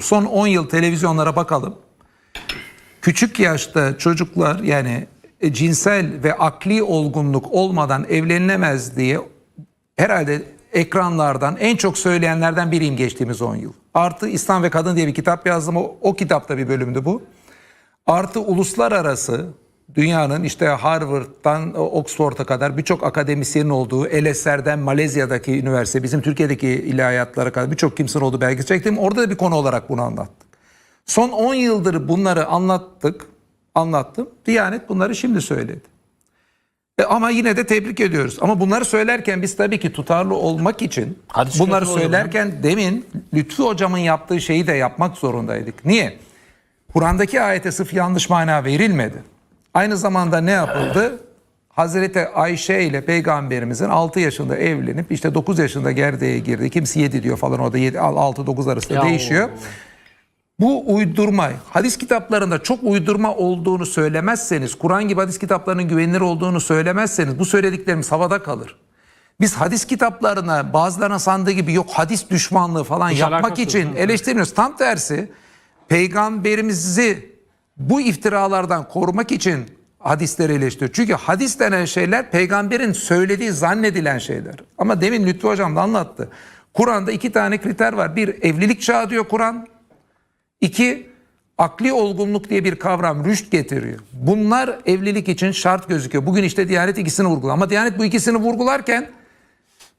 Son 10 yıl televizyonlara bakalım. Küçük yaşta çocuklar yani e, cinsel ve akli olgunluk olmadan evlenilemez diye herhalde ekranlardan en çok söyleyenlerden biriyim geçtiğimiz 10 yıl. Artı İslam ve Kadın diye bir kitap yazdım. O, o kitapta bir bölümdü bu. Artı uluslararası dünyanın işte Harvard'dan Oxford'a kadar birçok akademisyenin olduğu LSR'den Malezya'daki üniversite bizim Türkiye'deki ilahiyatlara kadar birçok kimsenin olduğu belgesi çektim. Orada da bir konu olarak bunu anlattık. Son 10 yıldır bunları anlattık, anlattım. Diyanet bunları şimdi söyledi. E ama yine de tebrik ediyoruz. Ama bunları söylerken biz tabii ki tutarlı olmak için Hadis bunları söylerken demin Lütfü hocamın yaptığı şeyi de yapmak zorundaydık. Niye? Kur'an'daki ayete sırf yanlış mana verilmedi. Aynı zamanda ne yapıldı? Hazreti Ayşe ile peygamberimizin 6 yaşında evlenip işte 9 yaşında gerdeğe girdi. Kimisi 7 diyor falan orada 6-9 arasında Ya değişiyor. Bu uydurma, hadis kitaplarında çok uydurma olduğunu söylemezseniz, Kur'an gibi hadis kitaplarının güvenilir olduğunu söylemezseniz bu söylediklerimiz havada kalır. Biz hadis kitaplarına bazılarına sandığı gibi yok hadis düşmanlığı falan Hiç yapmak için eleştirmiyoruz. Tam tersi peygamberimizi bu iftiralardan korumak için hadisleri eleştiriyor. Çünkü hadis denen şeyler peygamberin söylediği zannedilen şeyler. Ama demin Lütfü Hocam da anlattı. Kur'an'da iki tane kriter var. Bir evlilik çağı diyor Kur'an. İki, akli olgunluk diye bir kavram rüşt getiriyor. Bunlar evlilik için şart gözüküyor. Bugün işte Diyanet ikisini vurguluyor. Ama Diyanet bu ikisini vurgularken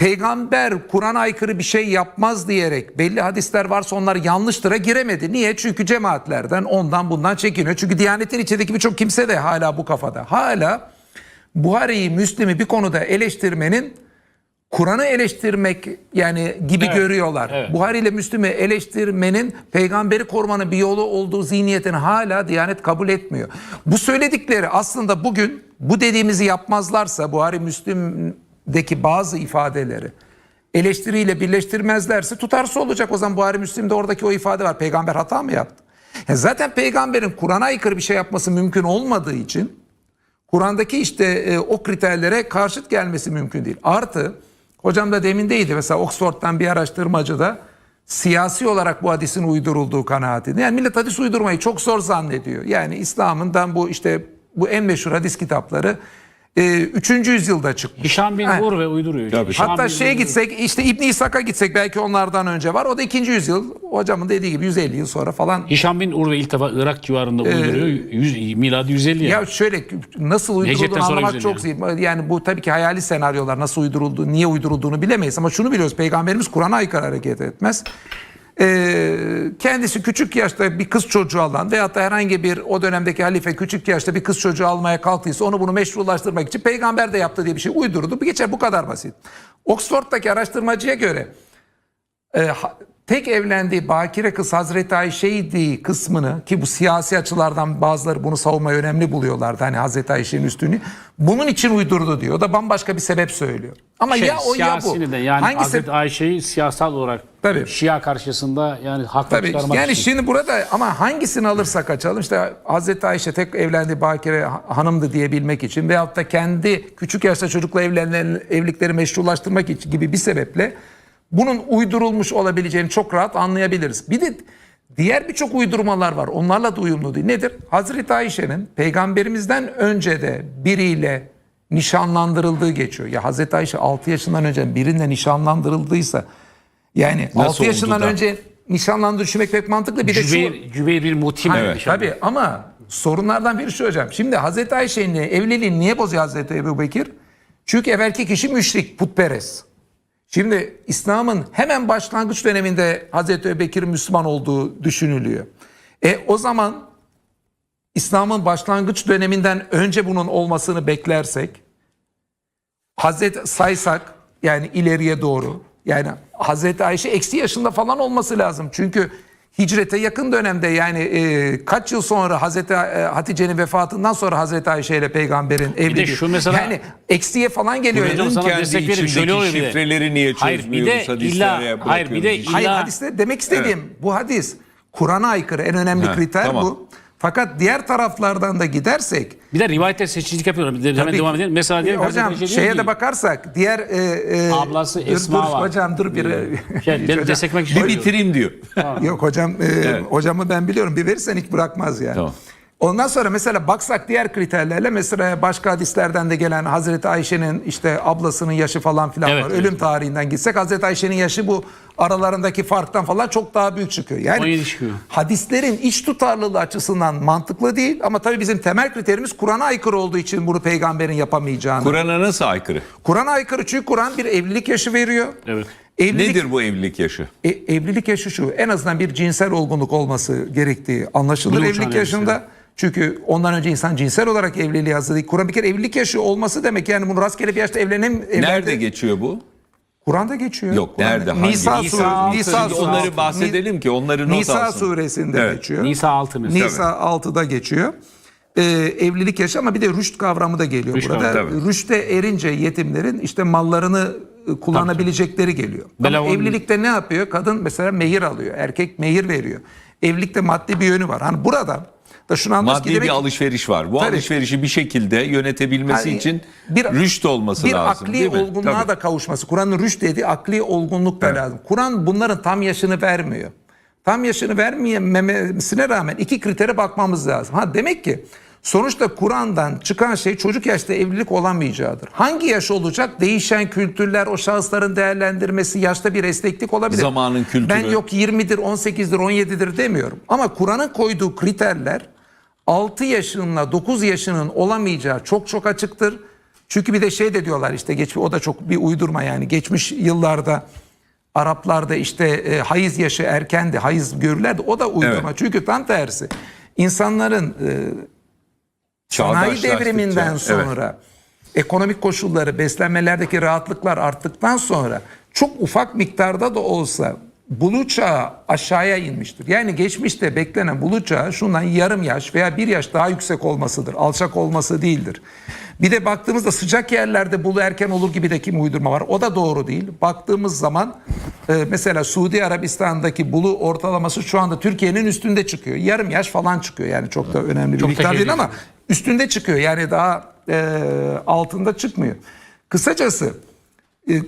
peygamber Kur'an'a aykırı bir şey yapmaz diyerek belli hadisler varsa onlar yanlıştıra giremedi. Niye? Çünkü cemaatlerden ondan bundan çekiniyor. Çünkü Diyanet'in içindeki birçok kimse de hala bu kafada. Hala Buhari'yi, Müslim'i bir konuda eleştirmenin Kur'an'ı eleştirmek yani gibi Evet, görüyorlar. evet. Buhari ile Müslim'i eleştirmenin peygamberi korumanın bir yolu olduğu zihniyetini hala Diyanet kabul etmiyor. Bu söyledikleri aslında bugün bu dediğimizi yapmazlarsa Buhari Müslim'deki bazı ifadeleri eleştiriyle birleştirmezlerse tutarsız olacak. O zaman Buhari Müslim'de oradaki o ifade var. Peygamber hata mı yaptı? Ya zaten peygamberin Kur'an'a aykırı bir şey yapması mümkün olmadığı için Kur'an'daki işte e, o kriterlere karşıt gelmesi mümkün değil. Artı hocam da demindeydi mesela Oxford'dan bir araştırmacı da siyasi olarak bu hadisin uydurulduğu kanaatinde. Yani millet hadis uydurmayı çok zor zannediyor. Yani İslam'ından bu işte bu en meşhur hadis kitapları e, 3. yüzyılda çıkmış. Hişam bin Ha. Ur ve uyduruyor. Tabii. Hişam Hatta bin şeye Ur- gitsek işte İbn İshak'a gitsek belki onlardan önce var. O da 2. yüzyıl. Hocamın dediği gibi 150 yıl sonra falan Hişam bin Urve ilk defa Irak civarında uyduruyor. Yüz, miladi 150 yani. Ya şöyle nasıl uydurulduğunu Necdet'ten sonra anlamak güzel çok zor. Yani bu tabii ki hayali senaryolar nasıl uydurulduğu, niye uydurulduğunu bilemeyiz. Ama şunu biliyoruz peygamberimiz Kur'an'a aykırı hareket etmez. Ee, kendisi küçük yaşta bir kız çocuğu alan veyahut da herhangi bir o dönemdeki halife küçük yaşta bir kız çocuğu almaya kalktıysa onu bunu meşrulaştırmak için peygamber de yaptı diye bir şey uydurdu. Bu geçer bu kadar basit. Oxford'daki araştırmacıya göre e, tek evlendiği bakire kız Hazreti Ayşe'ydi kısmını ki bu siyasi açılardan bazıları bunu savunmayı önemli buluyorlardı. Hani Hazreti Ayşe'nin üstünü. Bunun için uydurdu diyor. O da bambaşka bir sebep söylüyor. Ama şey, ya o ya bu. de yani Hangisi? Hazreti Ayşe'yi siyasal olarak Tabii. Şia karşısında yani haklı Tabii. çıkarmak Yani için. şimdi burada ama hangisini alırsak açalım işte Hazreti Ayşe tek evlendiği bakire ha- hanımdı diyebilmek için veyahut da kendi küçük yaşta çocukla evlenen evlilikleri meşrulaştırmak için gibi bir sebeple bunun uydurulmuş olabileceğini çok rahat anlayabiliriz. Bir de diğer birçok uydurmalar var. Onlarla da uyumlu değil. Nedir? Hazreti Ayşe'nin peygamberimizden önce de biriyle nişanlandırıldığı geçiyor. Ya Hazreti Ayşe 6 yaşından önce birine nişanlandırıldıysa yani Nasıl 6 yaşından da? önce nişanlandırı düşünmek pek mantıklı. Bir de şu Cübeyr, Cübeyr bir mutim. Hayır, evet. tabii ama sorunlardan biri şu hocam. Şimdi Hazreti Ayşe'nin evliliğini niye bozuyor Hazreti Ebu Bekir? Çünkü evvelki kişi müşrik, putperest. Şimdi İslam'ın hemen başlangıç döneminde Hazreti Ebu Bekir'in Müslüman olduğu düşünülüyor. E o zaman İslam'ın başlangıç döneminden önce bunun olmasını beklersek Hazreti saysak yani ileriye doğru yani Hazreti Ayşe eksi yaşında falan olması lazım. Çünkü hicrete yakın dönemde yani e, kaç yıl sonra Hazreti e, Hatice'nin vefatından sonra Hazreti Ayşe ile peygamberin evliliği. şu mesela- yani eksiye falan geliyor. Hocam Bunun sana kendi destek veririm. Şöyle içindeki oluyor bir de. şifreleri niye Hayır, bir de illa- hayır, bir de işte. Hayır İlla- hadiste demek istediğim bu hadis Kur'an'a aykırı en önemli Ha, kriter tamam. bu. Fakat diğer taraflardan da gidersek Bir de rivayette seçicilik de hemen Tabii devam edelim. Mesela diyelim hocam şeye ki- de bakarsak diğer e, e, Ablası dur, Esma dur, var. Hocam dur bir Şey, de- Hocam- Bir için. bitireyim diyor. Yok hocam e, hocamı ben biliyorum. Bir verirsen hiç bırakmaz yani. Tamam. Ondan sonra mesela baksak diğer kriterlerle mesela başka hadislerden de gelen Hazreti Ayşe'nin işte ablasının yaşı falan filan Evet, var. evet. Ölüm tarihinden gitsek Hazreti Ayşe'nin yaşı bu aralarındaki farktan falan çok daha büyük çıkıyor. Yani 17 çıkıyor. hadislerin iç tutarlılığı açısından mantıklı değil ama tabii bizim temel kriterimiz Kur'an'a aykırı olduğu için bunu peygamberin yapamayacağını. Kur'an'a nasıl aykırı? Kur'an'a aykırı çünkü Kur'an bir evlilik yaşı veriyor. Evet. Evlilik, Nedir bu evlilik yaşı? e, evlilik yaşı şu en azından bir cinsel olgunluk olması gerektiği anlaşılır evlilik yaşında. Çünkü ondan önce insan cinsel olarak evliliğe hazır değil. Kur'an bir kere evlilik yaşı olması demek yani bunu rastgele bir yaşta evlenem Nerede geçiyor bu? Kur'an'da geçiyor. Yok Kur'an'da. nerede? Hangi? Nisa, Nisa. Nisa Şimdi Sur- onları bahsedelim ki onları not Nisa alsın. suresinde Evet. geçiyor. Nisa altınız. Nisa 6'da geçiyor. Ee, evlilik yaşı ama bir de rüşt kavramı da geliyor Rüşt burada. tabii. Rüşte erince yetimlerin işte mallarını e, kullanabilecekleri geliyor. Ama evlilikte ne yapıyor? Kadın mesela mehir alıyor. Erkek mehir veriyor. Evlilikte maddi bir yönü var. Hani burada da şunu anlıyoruz ki Maddi demek bir alışveriş var. Bu Tabii. alışverişi bir şekilde yönetebilmesi Yani için bir- rüşt olması bir lazım. akli değil mi? olgunluğa Tabii. da kavuşması. Kur'an'ın rüşt dediği akli olgunluk da Evet. lazım. Kur'an bunların tam yaşını vermiyor. Tam yaşını vermemesine rağmen iki kritere bakmamız lazım. Ha demek ki sonuçta Kur'an'dan çıkan şey çocuk yaşta evlilik olamayacağıdır. Hangi yaş olacak? Değişen kültürler, o şahısların değerlendirmesi, yaşta bir esneklik olabilir. Zamanın kültürü. Ben yok 20'dir, 18'dir, 17'dir demiyorum. Ama Kur'an'ın koyduğu kriterler 6 yaşınla 9 yaşının olamayacağı çok çok açıktır. Çünkü bir de şey de diyorlar işte geç o da çok bir uydurma yani geçmiş yıllarda Araplarda işte e, hayız yaşı erkendi, hayız görürlerdi. O da uydurma. Evet. Çünkü tam tersi. İnsanların e, sanayi devriminden evet. sonra ekonomik koşulları, beslenmelerdeki rahatlıklar arttıktan sonra çok ufak miktarda da olsa bulu çağı aşağıya inmiştir. Yani geçmişte beklenen bulu çağı şundan yarım yaş veya bir yaş daha yüksek olmasıdır. Alçak olması değildir. Bir de baktığımızda sıcak yerlerde bulu erken olur gibi de kim uydurma var. O da doğru değil. Baktığımız zaman e, mesela Suudi Arabistan'daki bulu ortalaması şu anda Türkiye'nin üstünde çıkıyor. Yarım yaş falan çıkıyor. Yani çok da önemli bir Çok miktar değil. ama üstünde çıkıyor. Yani daha e, altında çıkmıyor. Kısacası e,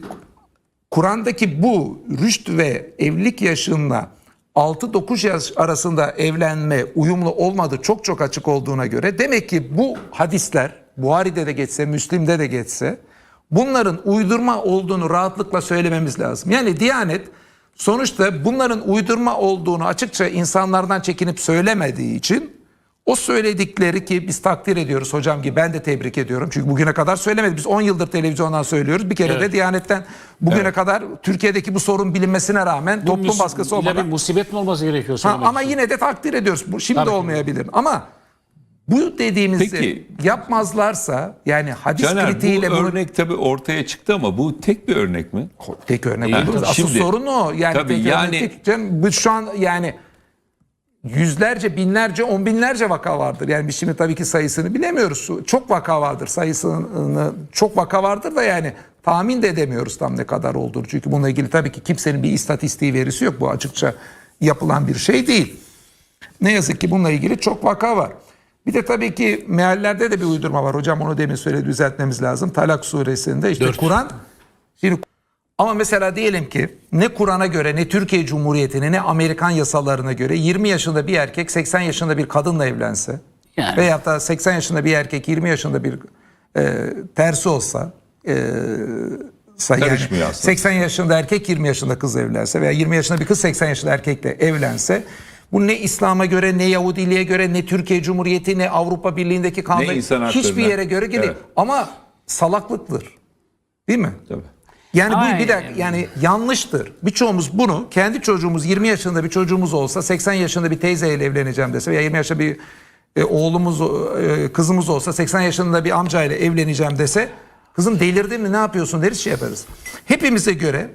Kur'an'daki bu rüşt ve evlilik yaşında 6-9 yaş arasında evlenme uyumlu olmadığı çok çok açık olduğuna göre demek ki bu hadisler Buhari'de de geçse, Müslim'de de geçse bunların uydurma olduğunu rahatlıkla söylememiz lazım. Yani Diyanet sonuçta bunların uydurma olduğunu açıkça insanlardan çekinip söylemediği için o söyledikleri ki biz takdir ediyoruz hocam ki ben de tebrik ediyorum. Çünkü bugüne kadar söylemedi. Biz 10 yıldır televizyondan söylüyoruz. Bir kere de Evet. Diyanet'ten bugüne kadar Türkiye'deki bu sorun bilinmesine rağmen toplum Mus- baskısı olmadan. bir musibet mi olması gerekiyor? Ha, ama için? yine de takdir ediyoruz. Bu şimdi Tabii olmayabilir. Ama bu dediğimizi Peki. yapmazlarsa yani hadis Caner bu kritiğiyle bunu örnek tabii ortaya çıktı ama bu tek bir örnek mi? tek örnek buluruz. Asıl şimdi- sorun o. Yani Tabii tek yani- örnek. Canım, bu şu an yani yüzlerce, binlerce, on binlerce vaka vardır. Yani biz şimdi tabii ki sayısını bilemiyoruz. Çok vaka vardır. Sayısını çok vaka vardır da yani tahmin de edemiyoruz tam ne kadar olduğunu. Çünkü bununla ilgili tabii ki kimsenin bir istatistiği verisi yok. Bu açıkça yapılan bir şey değil. Ne yazık ki bununla ilgili çok vaka var. Bir de tabii ki meallerde de bir uydurma var. Hocam onu demin söyledi düzeltmemiz lazım. Talak suresinde işte. Kur'an şimdi ama mesela diyelim ki ne Kur'an'a göre ne Türkiye Cumhuriyeti'ne ne Amerikan yasalarına göre 20 yaşında bir erkek 80 yaşında bir kadınla evlense Yani. veyahut da 80 yaşında bir erkek 20 yaşında bir e, tersi olsa e, say- yani Karışmıyor aslında. 80 yaşında erkek 20 yaşında kız evlense veya 20 yaşında bir kız 80 yaşında erkekle evlense bu ne İslam'a göre ne Yahudiliğe göre ne Türkiye Cumhuriyeti ne Avrupa Birliği'ndeki kanun hiçbir yere göre değil. Evet. Ama salaklıktır. Değil mi? Tabii. Yani bu Aynen. bir dakika yani yanlıştır. Birçoğumuz bunu kendi çocuğumuz 20 yaşında bir çocuğumuz olsa 80 yaşında bir teyzeyle evleneceğim dese veya 20 yaşında bir e, oğlumuz e, kızımız olsa 80 yaşında bir amcayla evleneceğim dese kızım delirdin mi ne yapıyorsun deriz şey yaparız. Hepimize göre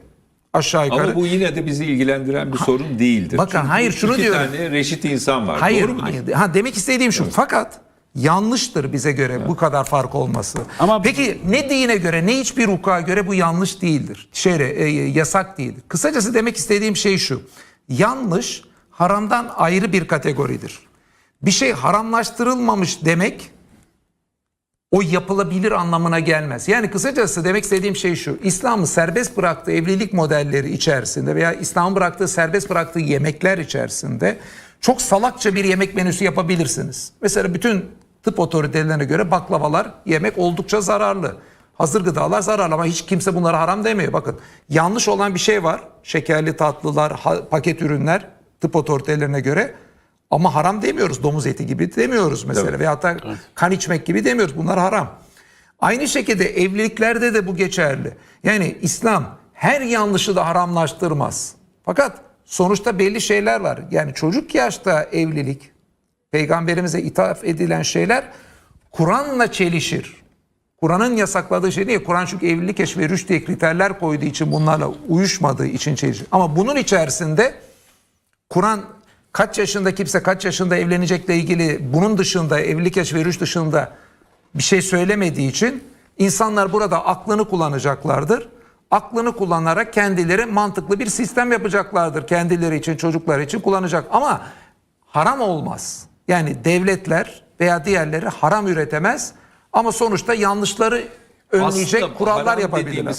aşağı yukarı Ama bu yine de bizi ilgilendiren bir sorun değildir. Bakın, Çünkü hayır, şunu iki diyorum. tane reşit insan var. Hayır, Doğru mudur? hayır. Ha demek istediğim şu. Fakat yanlıştır bize göre bu kadar fark olması. Ama- Peki ne dine göre ne hiçbir hukuka göre bu yanlış değildir. Şöyle e, yasak değildir. Kısacası demek istediğim şey şu. Yanlış haramdan ayrı bir kategoridir. Bir şey haramlaştırılmamış demek o yapılabilir anlamına gelmez. Yani kısacası demek istediğim şey şu. İslam'ın serbest bıraktığı evlilik modelleri içerisinde veya İslam'ın bıraktığı serbest bıraktığı yemekler içerisinde çok salakça bir yemek menüsü yapabilirsiniz. Mesela bütün tıp otoritelerine göre baklavalar yemek oldukça zararlı. Hazır gıdalar zararlı ama hiç kimse bunlara haram demiyor. Bakın yanlış olan bir şey var. Şekerli tatlılar, ha- paket ürünler tıp otoritelerine göre ama haram demiyoruz. Domuz eti gibi demiyoruz mesela. Tabii. Veyahut da kan içmek gibi demiyoruz. Bunlar haram. Aynı şekilde evliliklerde de bu geçerli. Yani İslam her yanlışı da haramlaştırmaz. Fakat sonuçta belli şeyler var. Yani çocuk yaşta evlilik, peygamberimize ithaf edilen şeyler Kur'an'la çelişir. Kur'an'ın yasakladığı şey değil. Kur'an çünkü evlilik eş ve rüş diye kriterler koyduğu için bunlarla uyuşmadığı için çelişir. Ama bunun içerisinde Kur'an kaç yaşında kimse kaç yaşında evlenecekle ilgili bunun dışında evlilik yaş ve rüş dışında bir şey söylemediği için insanlar burada aklını kullanacaklardır. Aklını kullanarak kendileri mantıklı bir sistem yapacaklardır. Kendileri için, çocuklar için kullanacak. Ama haram olmaz. Yani devletler veya diğerleri haram üretemez. Ama sonuçta yanlışları önleyecek Aslında kurallar yapabilirler.